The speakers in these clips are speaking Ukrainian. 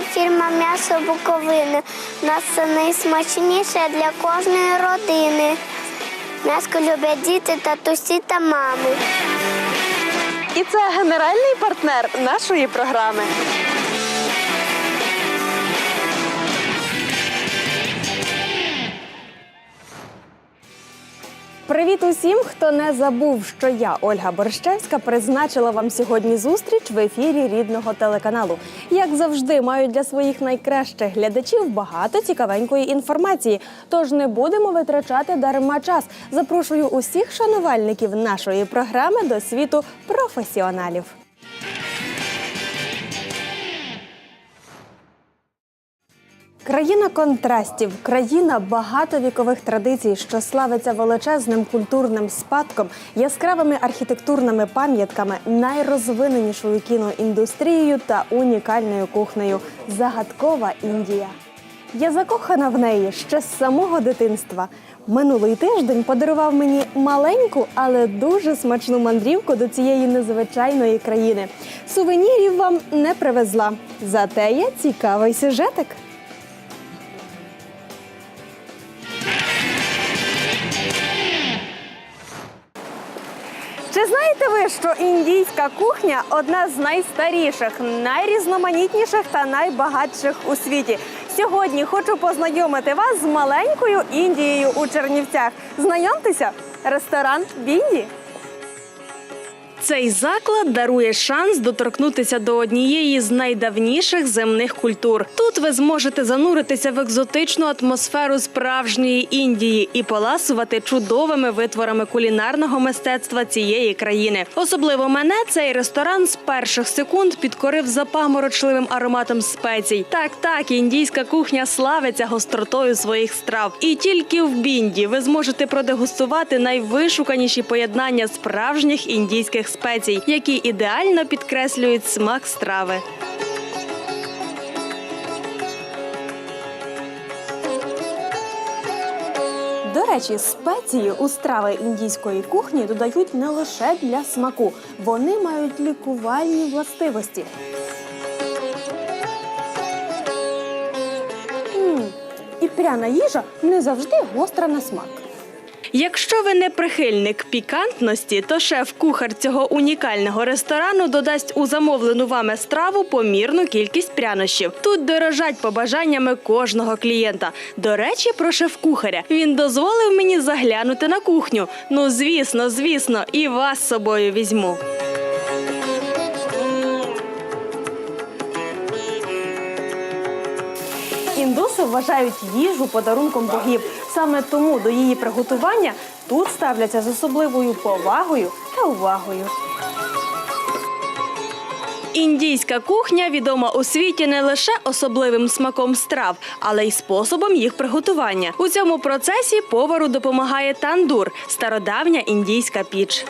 фірма м'ясо Буковини. У нас це найсмачніше для кожної родини. М'яско люблять діти, татусі та мами. І це генеральний партнер нашої програми. Привіт усім, хто не забув, що я, Ольга Борщевська, призначила вам сьогодні зустріч в ефірі рідного телеканалу. Як завжди, маю для своїх найкращих глядачів багато цікавенької інформації. Тож не будемо витрачати дарма час. Запрошую усіх шанувальників нашої програми до світу професіоналів. Країна контрастів, країна багатовікових традицій, що славиться величезним культурним спадком, яскравими архітектурними пам'ятками, найрозвиненішою кіноіндустрією та унікальною кухнею. Загадкова Індія. Я закохана в неї ще з самого дитинства. Минулий тиждень подарував мені маленьку, але дуже смачну мандрівку до цієї незвичайної країни. Сувенірів вам не привезла. Зате є цікавий сюжетик. Знаєте ви, що індійська кухня одна з найстаріших, найрізноманітніших та найбагатших у світі? Сьогодні хочу познайомити вас з маленькою Індією у Чернівцях. Знайомтеся, ресторан Бінді. Цей заклад дарує шанс доторкнутися до однієї з найдавніших земних культур. Тут ви зможете зануритися в екзотичну атмосферу справжньої Індії і поласувати чудовими витворами кулінарного мистецтва цієї країни. Особливо мене цей ресторан з перших секунд підкорив запаморочливим ароматом спецій. Так, так, індійська кухня славиться гостротою своїх страв. І тільки в Бінді ви зможете продегустувати найвишуканіші поєднання справжніх індійських спецій, які ідеально підкреслюють смак страви. До речі, спеції у страви індійської кухні додають не лише для смаку, вони мають лікувальні властивості. М, І пряна їжа не завжди гостра на смак. Якщо ви не прихильник пікантності, то шеф-кухар цього унікального ресторану додасть у замовлену вами страву помірну кількість прянощів. Тут дорожать побажаннями кожного клієнта. До речі, про шеф-кухаря він дозволив мені заглянути на кухню. Ну, звісно, звісно, і вас з собою візьму. Індуси вважають їжу подарунком богів. Саме тому до її приготування тут ставляться з особливою повагою та увагою. Індійська кухня відома у світі не лише особливим смаком страв, але й способом їх приготування. У цьому процесі повару допомагає тандур стародавня індійська піч.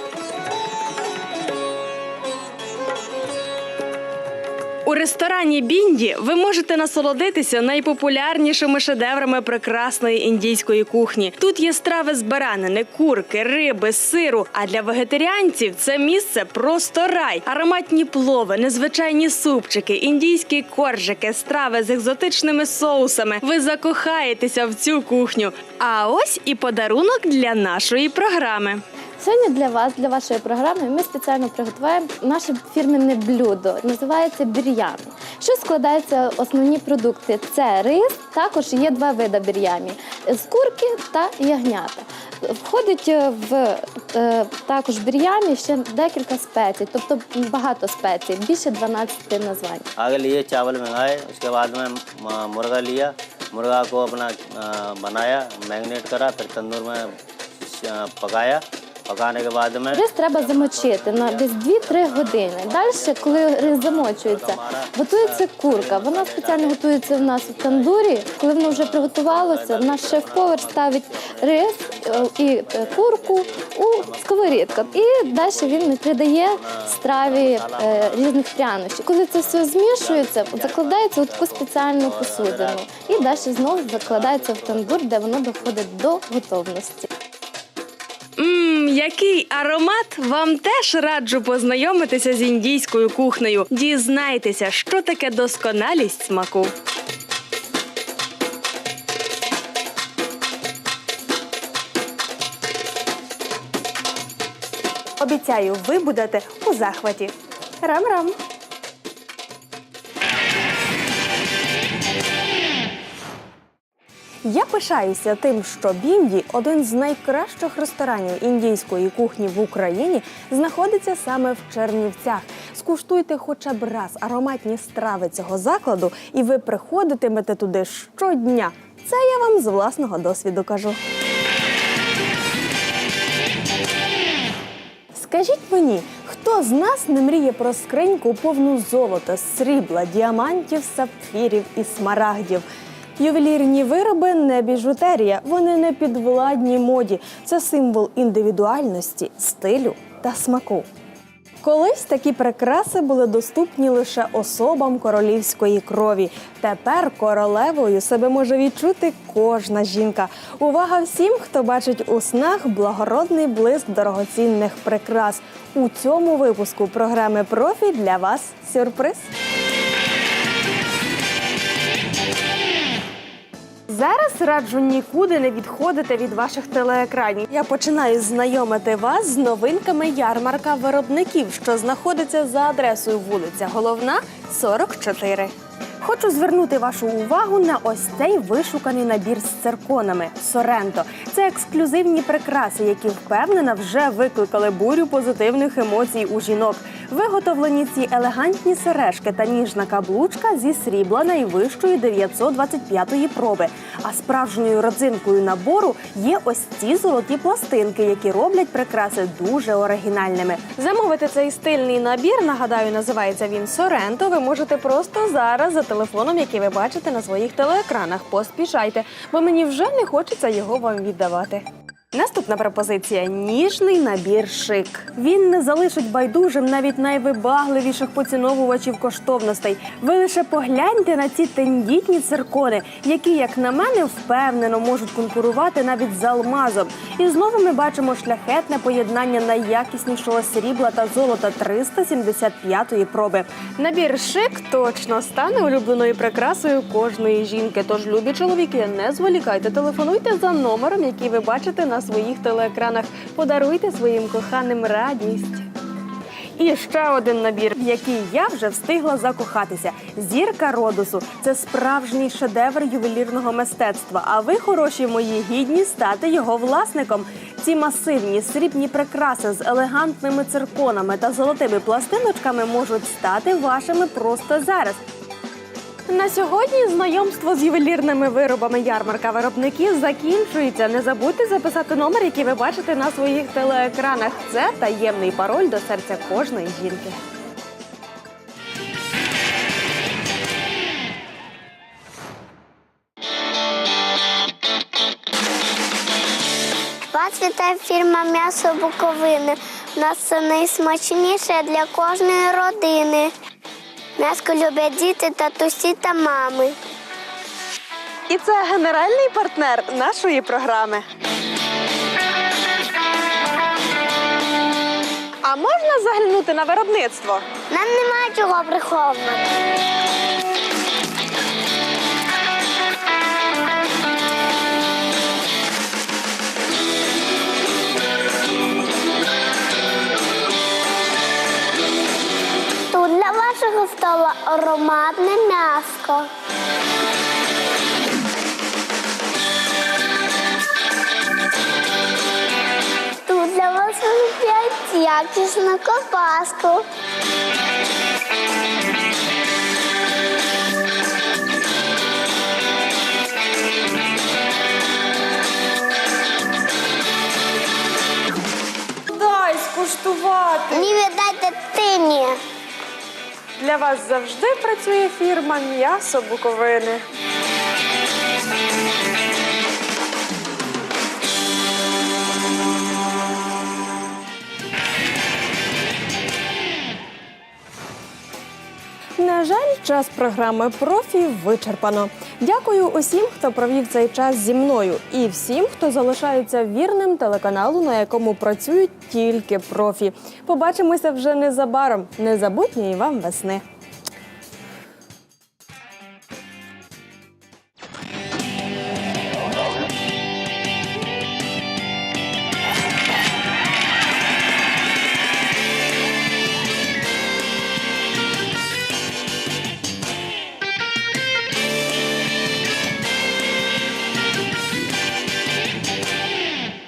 У ресторані Бінді ви можете насолодитися найпопулярнішими шедеврами прекрасної індійської кухні. Тут є страви з баранини, курки, риби, сиру. А для вегетаріанців це місце просто рай. Ароматні плови, незвичайні супчики, індійські коржики, страви з екзотичними соусами. Ви закохаєтеся в цю кухню. А ось і подарунок для нашої програми. Сьогодні для вас, для вашої програми, ми спеціально приготуємо наше фірменне блюдо. Називається бір'ян. Що складаються основні продукти? Це рис, також є два види бір'ямі з курки та ягнята. Входить е, в е, також бір'ямі ще декілька спецій, тобто багато спецій, більше 12 названь. आगे लिए चावल मंगाए उसके बाद में म- मुर्गा लिया मुर्गा को अपना अ, बनाया मैरिनेट करा फिर तंदूर में अ, पकाया पकाने के बाद में Рис треба замочити на десь 2-3 години. Далі, коли рис замочується, готується курка. Вона спеціально готується в нас в тандурі. Коли воно вже приготувалося, наш шеф-повар ставить рис е, і е, курку у сковорідку. І далі він придає страві е, різних прянощів. Коли це все змішується, закладається у таку спеціальну посудину. І далі знову закладається в тандур, де воно доходить до готовності. Який аромат вам теж раджу познайомитися з індійською кухнею. Дізнайтеся, що таке досконалість смаку. Обіцяю, ви будете у захваті. Рам-рам! Я пишаюся тим, що Бінді, один з найкращих ресторанів індійської кухні в Україні, знаходиться саме в Чернівцях. Скуштуйте хоча б раз ароматні страви цього закладу, і ви приходитимете туди щодня. Це я вам з власного досвіду кажу. Скажіть мені, хто з нас не мріє про скриньку повну золота, срібла, діамантів, сапфірів і смарагдів? Ювелірні вироби не біжутерія, вони не підвладні моді. Це символ індивідуальності, стилю та смаку. Колись такі прикраси були доступні лише особам королівської крові. Тепер королевою себе може відчути кожна жінка. Увага всім, хто бачить у снах благородний блиск дорогоцінних прикрас. У цьому випуску програми Профі для вас сюрприз. Зараз раджу нікуди не відходити від ваших телеекранів. Я починаю знайомити вас з новинками ярмарка виробників, що знаходиться за адресою вулиця Головна, 44. Хочу звернути вашу увагу на ось цей вишуканий набір з цирконами Соренто. Це ексклюзивні прикраси, які впевнена вже викликали бурю позитивних емоцій у жінок. Виготовлені ці елегантні сережки та ніжна каблучка зі срібла найвищої 925-ї проби. А справжньою родзинкою набору є ось ці золоті пластинки, які роблять прикраси дуже оригінальними. Замовити цей стильний набір, нагадаю, називається він Соренто. Ви можете просто зараз за телефоном, який ви бачите на своїх телеекранах. Поспішайте, бо мені вже не хочеться його вам віддавати. Наступна пропозиція ніжний набір шик. Він не залишить байдужим навіть найвибагливіших поціновувачів коштовностей. Ви лише погляньте на ці тендітні циркони, які, як на мене, впевнено можуть конкурувати навіть з алмазом. І знову ми бачимо шляхетне поєднання найякіснішого срібла та золота 375-ї проби. Набір шик точно стане улюбленою прикрасою кожної жінки. Тож, любі чоловіки, не зволікайте, телефонуйте за номером, який ви бачите на своїх телеекранах. Подаруйте своїм коханим радість. І ще один набір, в який я вже встигла закохатися. Зірка Родосу це справжній шедевр ювелірного мистецтва. А ви, хороші мої, гідні стати його власником. Ці масивні срібні прикраси з елегантними цирконами та золотими пластиночками можуть стати вашими просто зараз. На сьогодні знайомство з ювелірними виробами ярмарка виробників закінчується. Не забудьте записати номер, який ви бачите на своїх телеекранах. Це таємний пароль до серця кожної жінки. Вас вітає фірма М'ясо Буковини. У нас це найсмачніше для кожної родини. М'яско люблять діти, татусі та мами. І це генеральний партнер нашої програми. А можна заглянути на виробництво? Нам нема чого приховувати. Для вашого стола ароматне м'яско. Тут для вас вип'ять якісну ковбаску. Дай скуштувати. Ні, віддайте тині. Для вас завжди працює фірма М'ясо Буковини. На жаль, час програми профі вичерпано. Дякую усім, хто провів цей час зі мною, і всім, хто залишається вірним телеканалу, на якому працюють тільки профі. Побачимося вже незабаром. Незабутньої вам весни.